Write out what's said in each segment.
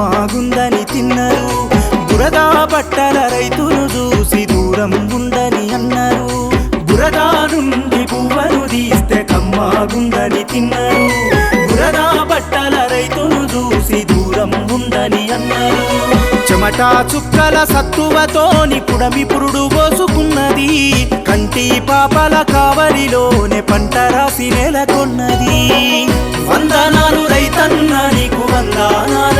కమ్మాగుందని తిన్నారు. బురదా బట్టల రైతును చూసి దూరం ఉందని అన్నారు. బురదా నుండి పువ్వను తీస్తే కమ్మాగుందని తిన్నారు. బురదా బట్టల రైతును చూసి దూరం ఉందని అన్నారు. చెమట చుక్కల సత్తువతోని పుడమి పురుడు పోసుకున్నది. కంటి పాపల కావలిలోనే పంట రాసి నెలకొన్నది. వందనాలు రైతన్న నీకు వందనాలు.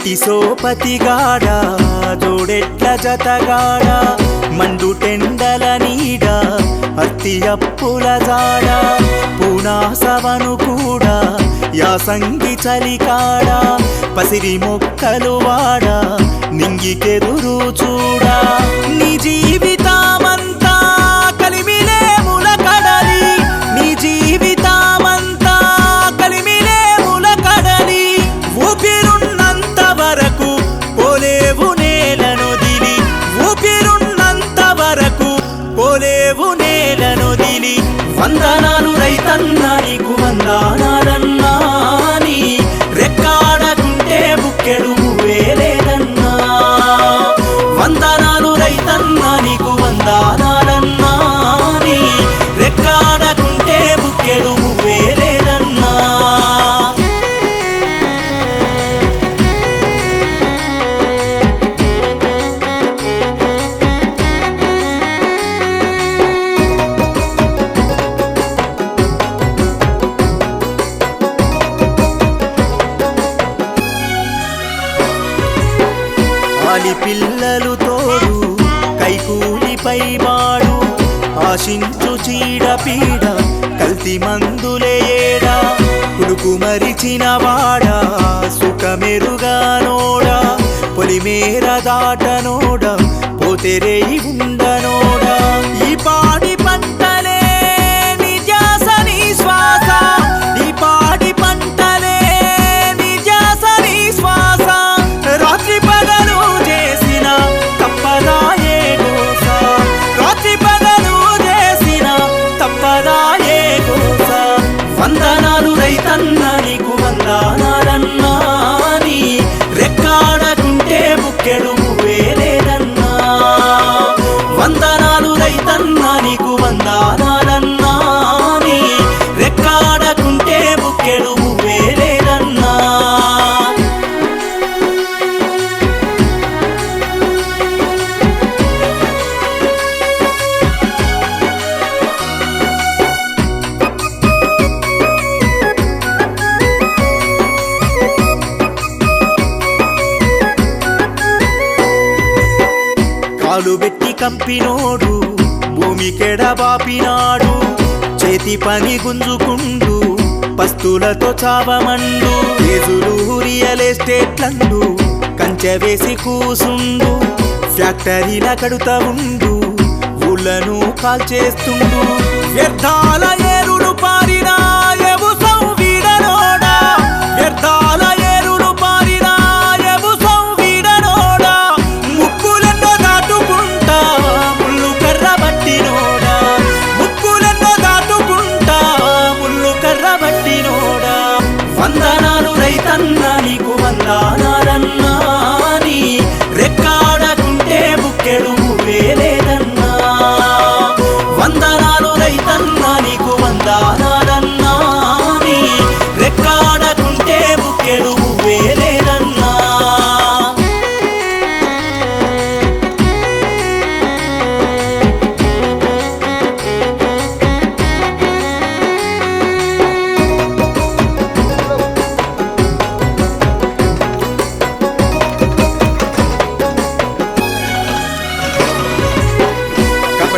మట్టి సోపతిగాడ జోడెట్ల జతగాడా మండు టెండల నీడ అత్తి అప్పుల జాడ పూనాసవను కూడా యాసంగి చలికాడా పసిరి మొక్కలు వాడా నింగికెదురు చూడా నీ జీవితమంతా ఆలి పిల్లలు తోడు కైకూలిపై వాడు ఆశించు చీడ పీడ కల్తీ మందులే ఏడా కుడుకు మరిచిన వాడా సుఖమెరుగానోడా పొలిమేర దాటనోడా పోతెరేయి ఉండనోడా వందనాలు రైతన్న నీకు వందనాలన్నా. నీ రెక్కాడకుంటే బుక్కెడు వేలేదన్నా వందనాలు రైతన్న నీకు కాలు పెట్టి కంపినోడు భూమికెడబాపినాడు చేతి పని గుంజుకుండు పస్తులతో చావమండు ఎదురు రియల్ ఎస్టేట్లందు కంచె వేసి కూసుండు ఫ్యాక్టరీల కడుతా ఉండు ఊళ్ళను కాల్చేస్తుండు వ్యర్థాల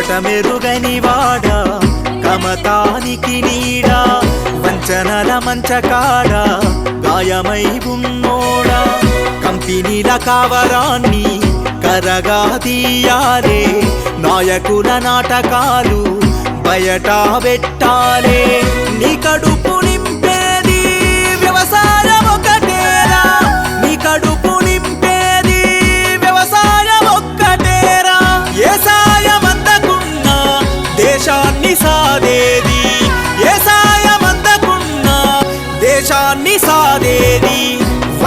కపట మెరుగని వాడా కమతానికి నీడా వంచనల మంచకాడ గాయమై ఉన్నోడా కంపెనీల కావరాన్ని కరగా తీయాలే నాయకుల నాటకాలు బయట పెట్టాలే నీ కడుపుని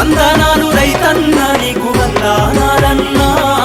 వందనాలు రైతన్న నీకు వందనాలన్నా.